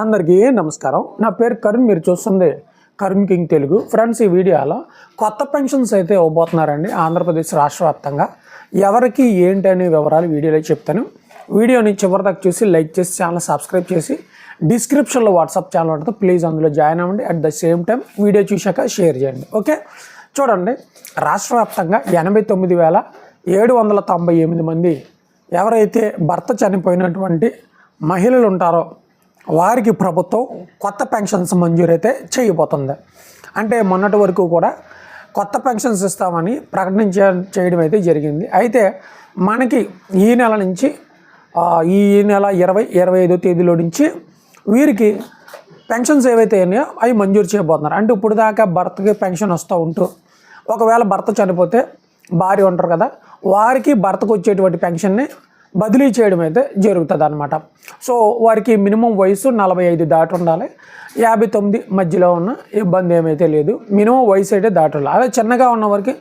అందరికీ నమస్కారం. నా పేరు కరుణ్ మీరు చూస్తుంది కరుణ్ కింగ్ తెలుగు. ఫ్రెండ్స్ ఈ వీడియోలో కొత్త పెన్షన్స్ అయితే ఇవ్వబోతున్నారండి ఆంధ్రప్రదేశ్ రాష్ట్ర వ్యాప్తంగా. ఎవరికి ఏంటి అనే వివరాలు వీడియోలో చెప్తాను. వీడియోని చివరిదాకా చూసి లైక్ చేసి ఛానల్ సబ్స్క్రైబ్ చేసి డిస్క్రిప్షన్లో వాట్సాప్ ఛానల్ ఉంటుంది. ప్లీజ్ అందులో జాయిన్ అవ్వండి. At the same time video చూశాక షేర్ చేయండి. ఓకే? చూడండి. రాష్ట్ర వ్యాప్తంగా ఎనభై తొమ్మిది వేల ఏడు వందల తొంభై ఎనిమిది మంది ఎవరైతే భర్త చనిపోయినటువంటి మహిళలు ఉంటారో వారికి ప్రభుత్వం కొత్త పెన్షన్స్ మంజూరైతే చేయబోతుంది. అంటే మొన్నటి వరకు కూడా కొత్త పెన్షన్స్ ఇస్తామని ప్రకటించ చేయడం అయితే జరిగింది. అయితే మనకి ఈ నెల నుంచి ఈ నెల ఇరవై ఇరవై ఐదో తేదీలో నుంచి వీరికి పెన్షన్స్ ఏవైతే ఉన్నాయో అవి మంజూరు చేయబోతున్నారు. అంటే ఇప్పుడు దాకా భర్తకి పెన్షన్ వస్తూ ఉంటూ ఒకవేళ భర్త చనిపోతే భార్య ఉంటారు కదా వారికి భర్తకు వచ్చేటువంటి పెన్షన్ని బదిలీ చేయడం అయితే జరుగుతుంది అనమాట సో వారికి మినిమం వయసు నలభై ఐదు దాటి ఉండాలి యాభై తొమ్మిది మధ్యలో ఉన్న ఇబ్బంది ఏమైతే లేదు మినిమం వయసు అయితే దాటి ఉండాలి అదే చిన్నగా ఉన్న వారికి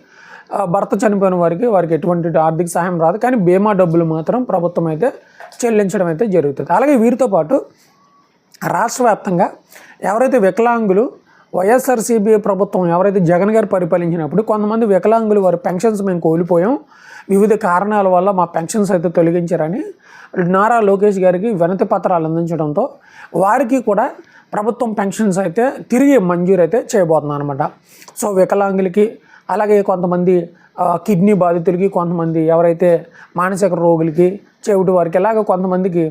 భర్త చనిపోయిన వారికి వారికి ఎటువంటి ఆర్థిక సహాయం రాదు. కానీ బీమా డబ్బులు మాత్రం ప్రభుత్వం అయితే చెల్లించడం అయితే జరుగుతుంది. అలాగే వీరితో పాటు రాష్ట్ర వ్యాప్తంగా ఎవరైతే వికలాంగులు వైఎస్ఆర్సీబీ ప్రభుత్వం ఎవరైతే జగన్ గారు పరిపాలించినప్పుడు కొంతమంది వికలాంగులు వారి పెన్షన్స్ మేము కోల్పోయాం. వివిధ కారణాల వల్ల మా పెన్షన్స్ అయితే తొలగించారని నారా లోకేష్ గారికి వినతి పత్రాలు అందించడంతో వారికి కూడా ప్రభుత్వం పెన్షన్స్ అయితే తిరిగి మంజూరు అయితే చేయబోతుంది అనమాట సో వికలాంగులకి అలాగే కొంతమంది కిడ్నీ బాధితులకి కొంతమంది ఎవరైతే మానసిక రోగులకి చెవిటి వారికి ఇలాగ కొంతమందికి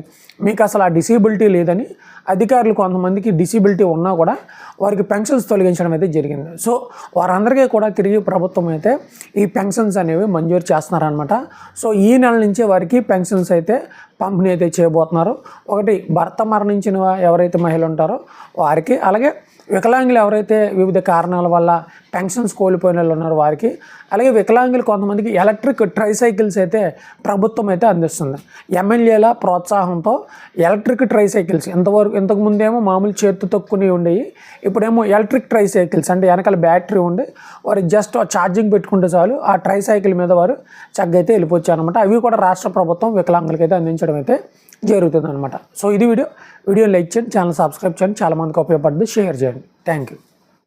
మీకు అసలు ఆ డిసేబిలిటీ లేదని అధికారులు కొంతమందికి డిసేబిలిటీ ఉన్నా కూడా వారికి పెన్షన్స్ తొలగించడం అయితే జరిగింది. సో వారందరికీ కూడా తిరిగి ప్రభుత్వం అయితే ఈ పెన్షన్స్ అనేవి మంజూరు చేస్తున్నారనమాట సో ఈ నెల నుంచే వారికి పెన్షన్స్ అయితే పంపిణీ అయితే చేయబోతున్నారు. ఒకటి భర్త మరణించిన ఎవరైతే మహిళలు ఉంటారో వారికి అలాగే వికలాంగులు ఎవరైతే వివిధ కారణాల వల్ల పెన్షన్స్ కోల్పోయిన వాళ్ళు ఉన్నారో వారికి అలాగే వికలాంగులు వికలాంగులు కొంతమందికి ఎలక్ట్రిక్ ట్రైసైకిల్స్ అయితే ప్రభుత్వం అయితే అందిస్తుంది. ఎమ్మెల్యేల ప్రోత్సాహంతో ఎలక్ట్రిక్ ట్రైసైకిల్స్ ఇంతవరకు ఇంతకు ముందేమో మామూలు చేతితో తొక్కుని ఉండేవి ఇప్పుడేమో ఎలక్ట్రిక్ ట్రైసైకిల్స్ అంటే వెనకాల బ్యాటరీ ఉండి వారు జస్ట్ ఛార్జింగ్ పెట్టుకుంటే చాలు ఆ ట్రైసైకిల్ మీద వారు చక్కగా అయితే వెళ్ళిపోవచ్చు అనమాట అవి కూడా రాష్ట్ర ప్రభుత్వం వికలాంగులకి అయితే అందించడం అయితే జరుగుతుంది అనమాట సో ఇది వీడియో. వీడియో లైక్ చేయండి ఛానల్ సబ్స్క్రైబ్ చేయండి చాలామందికి ఉపయోగపడుతుంది. షేర్ చేయండి. Thank you.